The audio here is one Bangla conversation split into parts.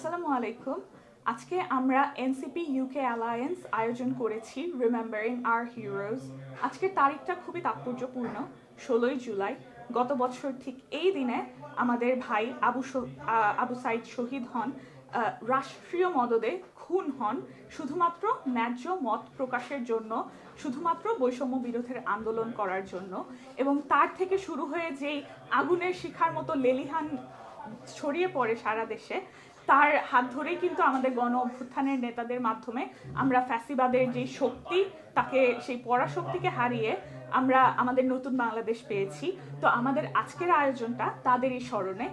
আসসালামু আলাইকুম। আজকে আমরা এনসিপি ইউকে অ্যালায়েন্স আয়োজন করেছি রিমেম্বারিং আর হিরোজ আজকের তারিখটা খুবই তাৎপর্যপূর্ণ, ষোলোই জুলাই। গত বছর ঠিক এই দিনে আমাদের ভাই আবু আবু সাইদ শহীদ হন রাষ্ট্রীয় মদদে খুন হন। শুধুমাত্র ন্যায্য মত প্রকাশের জন্য, শুধুমাত্র বৈষম্য বিরোধের আন্দোলন করার জন্য। এবং তার থেকে শুরু হয়ে যেই আগুনের শিখার মতো লেলিহান ছড়িয়ে পড়ে সারা দেশে তার হাত ধরেই কিন্তু আমাদের গণ অভ্যুত্থানের নেতাদের মাধ্যমে আমরা ফ্যাসিবাদের যে শক্তি, তাকে সেই পরাশক্তিকে হারিয়ে আমরা আমাদের নতুন বাংলাদেশ পেয়েছি। তো আমাদের আজকের আয়োজনটা তাদেরই স্মরণে।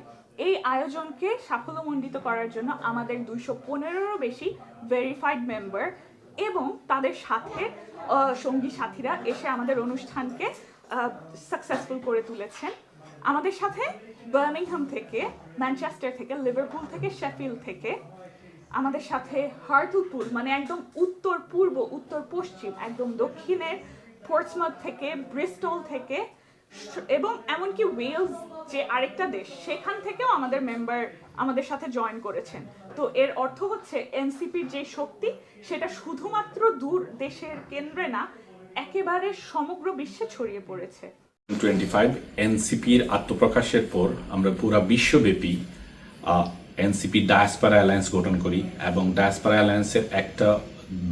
এই আয়োজনকে সাফল্যমণ্ডিত করার জন্য আমাদের দুইশো পনেরোরও বেশি ভেরিফাইড মেম্বার এবং তাদের সাথে সঙ্গী সাথীরা এসে আমাদের অনুষ্ঠানকে সাকসেসফুল করে তুলেছেন। আমাদের সাথে বার্মিংহাম থেকে, ম্যানচেস্টার থেকে, লিভারপুল থেকে শেফিল থেকে, আমাদের সাথে হার্টলপুর মানে একদম উত্তর পূর্ব, উত্তর পশ্চিম, একদম দক্ষিণের পোর্টসমাথ থেকে, ব্রিস্টল থেকে এবং এমনকি ওয়েলস যে আরেকটা দেশ, সেখান থেকেও আমাদের মেম্বার আমাদের সাথে জয়েন করেছেন। তো এর অর্থ হচ্ছে এনসিপির যে শক্তি, সেটা শুধুমাত্র দূর দেশের কেন্দ্রে না, একেবারে সমগ্র বিশ্বে ছড়িয়ে পড়েছে। টোয়েন্টি ফাইভ এনসিপির আত্মপ্রকাশের পর আমরা পুরা বিশ্বব্যাপী এনসিপি ডায়াসপারা অ্যালায়েন্স গঠন করি এবং ডায়াসপারা অ্যালায়েন্সের একটা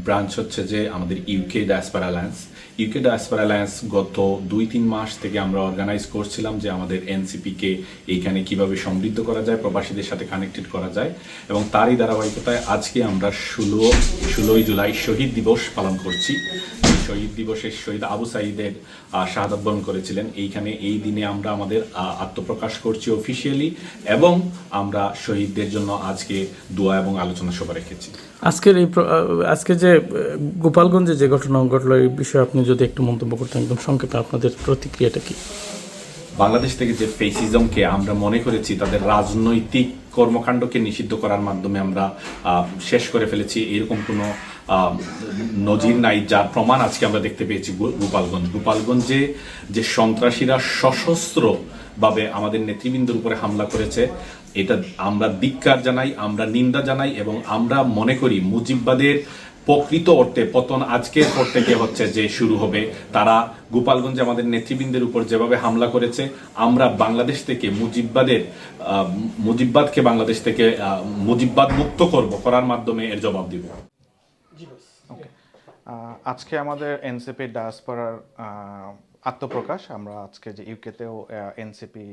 ব্রাঞ্চ হচ্ছে যে আমাদের UK diaspora alliance UK diaspora alliance গত দুই তিন মাস থেকে আমরা অর্গানাইজ করছিলাম যে আমাদের এনসিপিকে এইখানে কীভাবে সমৃদ্ধ করা যায়, প্রবাসীদের সাথে কানেক্টেড করা যায় এবং তারই ধারাবাহিকতায় আজকে আমরা ষোলো, ষোলোই জুলাই শহীদ দিবস পালন করছি। শহীদ দিবসে শহীদ আবু সাইদের শাহাদাত বরণ করেছিলেন। এইখানে এই দিনে আমরা আমাদের আত্মপ্রকাশ করছি অফিসিয়ালি এবং আমরা শহীদদের জন্য আজকে দোয়া এবং আলোচনা সভা রেখেছি। আজকের এই আজকে যে গোপালগঞ্জে যে ঘটনা ঘটলো এই বিষয়ে আপনি যদি একটু মন্তব্য করতেন একদম সংক্ষেপে আপনাদের প্রতিক্রিয়াটা কি? বাংলাদেশ থেকে যে ফেসিজমকে আমরা মনে করেছি তাদের রাজনৈতিক কর্মকাণ্ডকে নিষিদ্ধ করার মাধ্যমে আমরা শেষ করে ফেলেছি। এরকম কোনো নজির নাই, যার প্রমাণ আজকে আমরা দেখতে পেয়েছি গোপালগঞ্জ। গোপালগঞ্জে যে সন্ত্রাসীরা সশস্ত্র ভাবে আমাদের নেতৃবৃন্দের উপরে হামলা করেছে, এটা আমরা ধিক্কার জানাই, আমরা নিন্দা জানাই এবং আমরা মনে করি মুজিববাদের প্রকৃত অর্থে পতন আজকের পর থেকে হচ্ছে যে শুরু হবে। তারা গোপালগঞ্জে আমাদের নেতৃবৃন্দের উপর যেভাবে হামলা করেছে, আমরা বাংলাদেশ থেকে মুজিববাদের মুজিববাদকে বাংলাদেশ থেকে মুজিববাদ মুক্ত করব, করার মাধ্যমে এর জবাব দিব। ওকে আজকে আমাদের এনসিপি ডায়াসপোরার আত্মপ্রকাশ। আমরা আজকে যে ইউকেতেও এনসিপি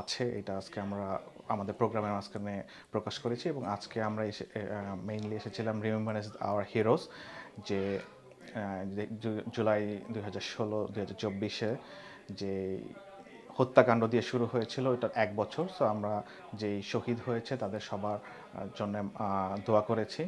আছে, এটা আজকে আমরা আমাদের প্রোগ্রামের মাঝখানে প্রকাশ করেছি এবং আজকে আমরা এসে মেইনলি এসেছিলাম রিমেম্বারেন্স আওয়ার হিরোজ যে জুলাই দুই হাজার ষোলো, দুই হাজার চব্বিশে যে হত্যাকাণ্ড দিয়ে শুরু হয়েছিল, এটার এক বছর। সো আমরা যেই শহীদ হয়েছে, তাদের সবার জন্য দোয়া করেছি।